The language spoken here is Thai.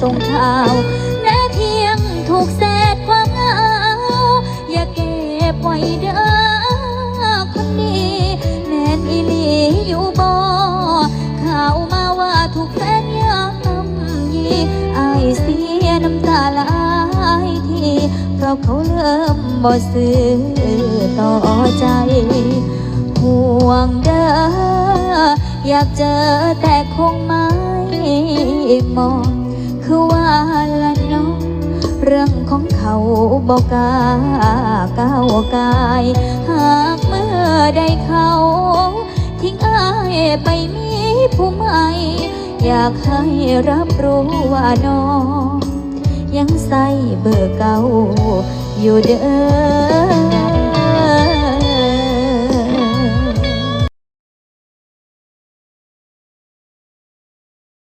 แม้เพียงถูกเศษความเหงาอย่าเก็บไว้เด้อคนดีแน่นอีหลีอยู่บ่ข่าวมาว่าถูกแฟนยำยีไอเสียน้ำตาหลายทีเพราะเขาเริ่มบ่ซื้อต่อใจ ห่วงเด้ออยากเจอแต่คงไม่มอง คือว่าละเน้องเรื่องของเขาบอกกาก้าวกาย หากเมื่อใดเขา ทิ้งอายไปมีผู้ใหม่ อยากให้รับรู้ว่าน้อง ยังใส่เบอร์เก่าอยู่เด้อ